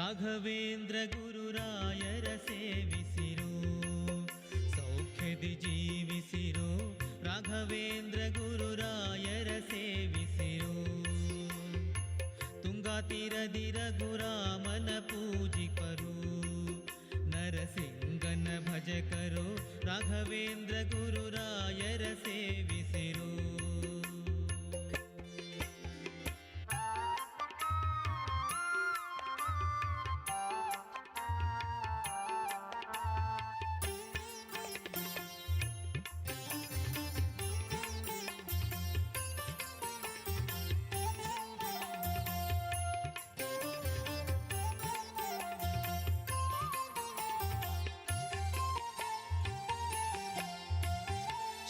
ರಾಘವೇಂದ್ರ ಗುರುರಾಯರ ಸೇವಿಸಿರೋ ಸೌಖ್ಯದಿ ಜೀವಿಸಿರೋ ರಾಘವೇಂದ್ರ ಗುರುರಾಯರ ಸೇವಿಸಿರೋ ತುಂಗಾ ತೀರದಿ ರಘುರಾಮನ ಪೂಜಿಪರು ನರಸಿಂಗನ ಭಜಕರು ರಾಘವೇಂದ್ರ ಗುರುರಾಯರ ಸೇವಿಸಿರೋ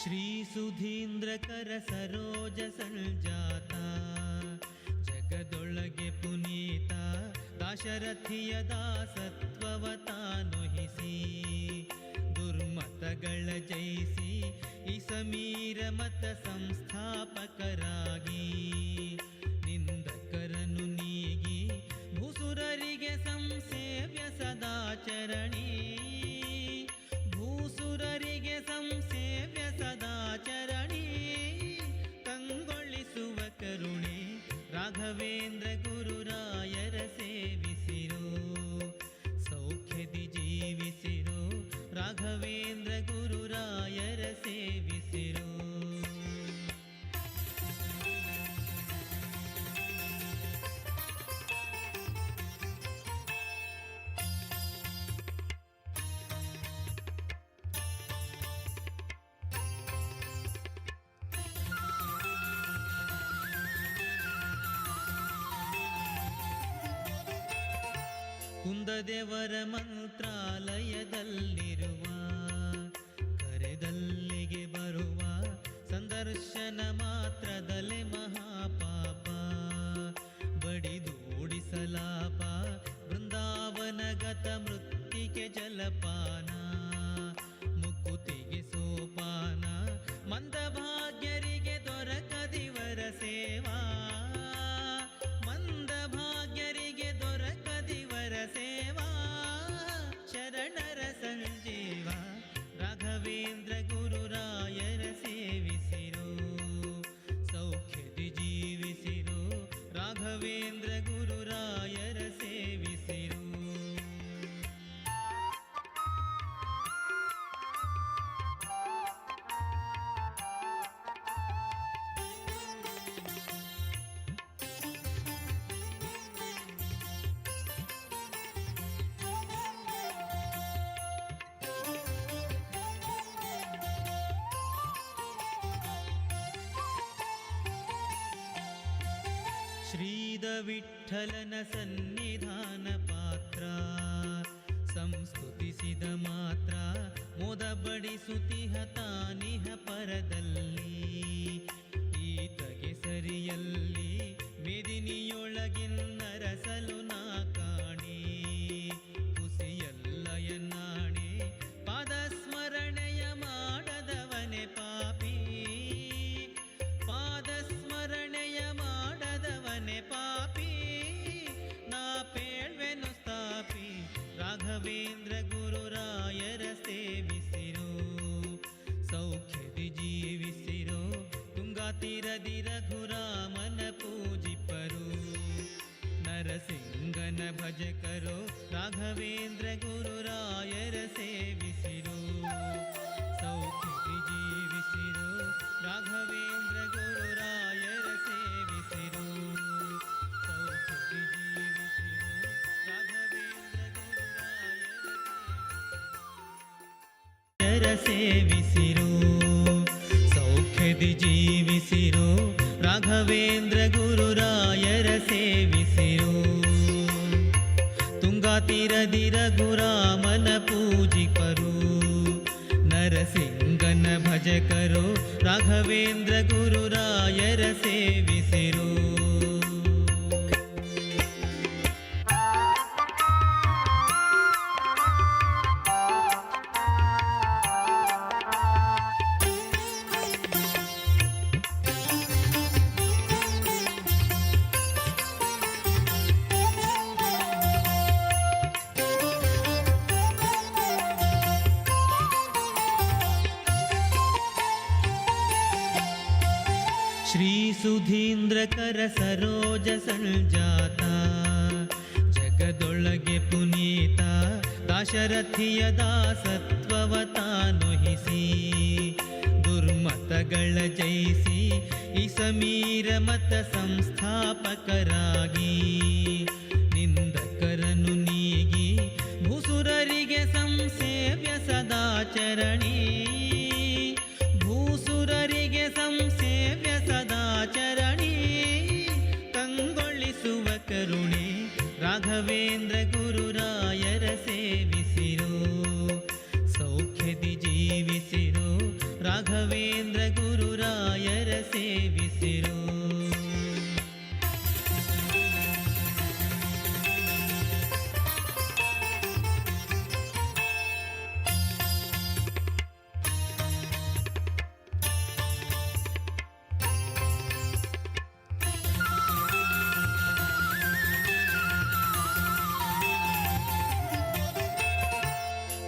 ಶ್ರೀಸುಧೀಂದ್ರಕರ ಸರೋಜ ಸಂಜಾತ, ಜಗದೊಳಗೆ ಪುನೀತ, ದಾಶರಥಿಯ ದಾಸತ್ವವ ತಾನುಹಿಸಿ ದುರ್ಮತಗಳ ಜಯಿಸಿ, ಈ ಸಮೀರ ಮತ ಸಂಸ್ಥಾಪಕರಾಗಿ ನಿಂದಕರನು ನೀಗಿ ಭೂಸುರರಿಗೆ ಸಂಸೇವ್ಯ ಸದಾಚರಣಿ. ರಾಘವೇಂದ್ರ ಗುರುರಾಯರ ಸೇವಿಸಿರೋ ಸೌಖ್ಯದಿ ಜೀವಿಸಿರೋ ರಾಘವೇಂದ್ರ ಗುರುರಾಯರ ಕುಂದದೇವರ ಮಂತ್ರಾಲಯದಲ್ಲಿರುವ ಶ್ರೀದ ವಿಠಲನ ಸನ್ನಿಧಾನ ಪಾತ್ರ. ಸಂಸ್ಕೃತಿಸಿದ ಮಾತ್ರ ಮೋದ ಹತಾನಿಹ ತಾನಿಹ ಪರದಲ್ಲಿ. ಈತಗೆ ಸರಿಯಲ್ಲಿ ರಾಘವೇಂದ್ರ ಗುರುರಾಯರ ಸೇವಿಸಿರೋ ಸೌಖ್ಯದಿ ಜೀವಿಸಿರೋ ತುಂಗಾ ತೀರದಿ ರಘುರಾಮನ ಪೂಜಿಪರು ನರಸಿಂಗನ ಭಜಕರೋ ರಾಘವೇಂದ್ರ ಗುರುರಾಯರ ಗುರುರಾಯರ ಸೇವಿಸಿರೋ ಸೌಖ್ಯದಿ ಜೀವಿಸಿರೋ ರಾಘವೇಂದ್ರ ಗುರುರಾಯರ ಸೇವಿಸಿರೋ ತುಂಗಾ ತೀರದಿ ರಘುರಾಮನ ಪೂಜಿಪರು ನರಸಿಂಗನ ಭಜಕರು ರಾಘವೇಂದ್ರ ಗುರುರಾಯರ ಸೇವಿಸಿರೋ ಸುಧೀಂದ್ರಕರ ಸರೋಜ ಸಂಜಾತ, ಜಗದೊಳಗೆ ಪುನೀತ, ದಾಶರಥಿಯ ದಾಸತ್ವವ ತಾನುಹಿಸಿ, ದುರ್ಮತಗಳ ಜಯಿಸಿ, ಈ ಸಮೀರ ಮತ ಸಂಸ್ಥಾಪಕರಾಗಿ ನಿಂದಕರನು ನೀಗಿ, ಭೂಸುರರಿಗೆ ಸಂಸೇವ್ಯ ಸದಾಚರಣಿ. ಸೇವಿಸಿರೋ.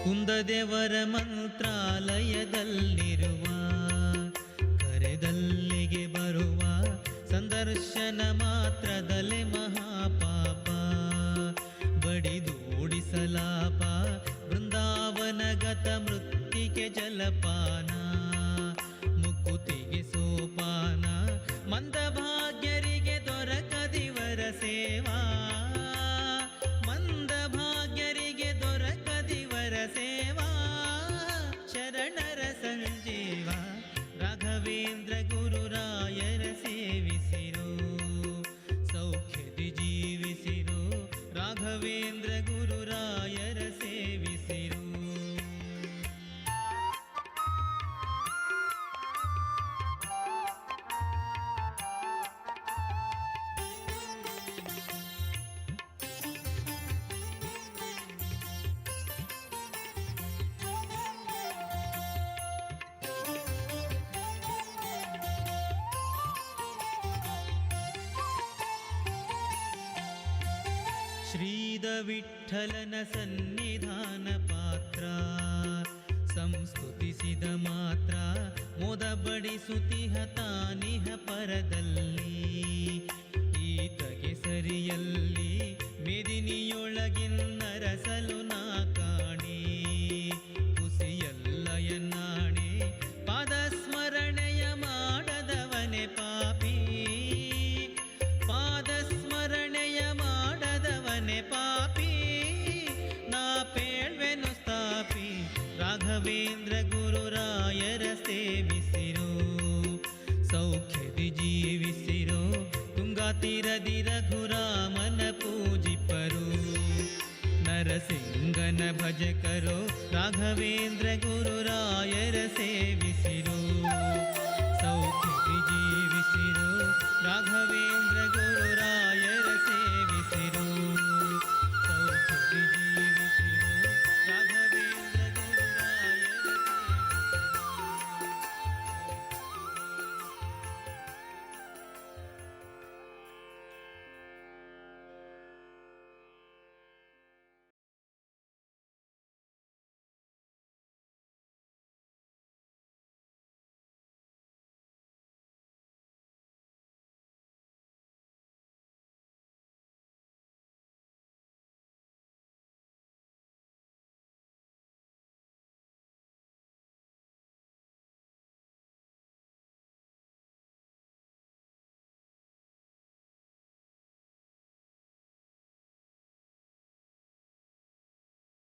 ಕುಂದದೇವರ ಮಂತ್ರಾಲಯದಲ್ಲಿರುವ ಕರೆದಲ್ಲಿಗೆ ಬರುವ ಸಂದರ್ಶನ ಮಾತ್ರದಲ್ಲೇ ಮಹಾಪಾಪ. ಬಡಿದೂಡಿಸಲಾಪ ಬೃಂದಾವನಗತ ಮೃತ್ತಿಗೆ ಜಲಪಾನ. ಮುಕುತಿಗೆ ಸೋಪಾನ ಮಂದಭಾಗ್ಯರಿಗೆ ಶ್ರೀದ ವಿಠಲನ ಸನ್ನಿಧಾನ ಪಾತ್ರ. ಸಂಸ್ಕೃತಿಸಿದ ಮಾತ್ರ ಮೋದ ಬಡಿಸುತಿಹ ತಾನಿಹ ಪರದಲ್ಲಿ. ಈತಗೆ ಸರಿಯಲ್ಲಿ ಮೆದಿನಿಯೊಳಗಿನ್ನರಸಲು ನಾ ರಾಘವೇಂದ್ರ ಗುರುರಾಯರ ಸೇವಿಸಿರೋ ಸೌಖ್ಯದಿ ಜೀವಿಸಿರೋ ತುಂಗಾ ತೀರದಿ ರಘುರಾಮನ ಪೂಜಿಪರು ನರಸಿಂಗನ ಭಜಕರೋ ರಾಘವೇಂದ್ರ ಗುರುರಾಯರ ಸೇವಿಸಿರೋ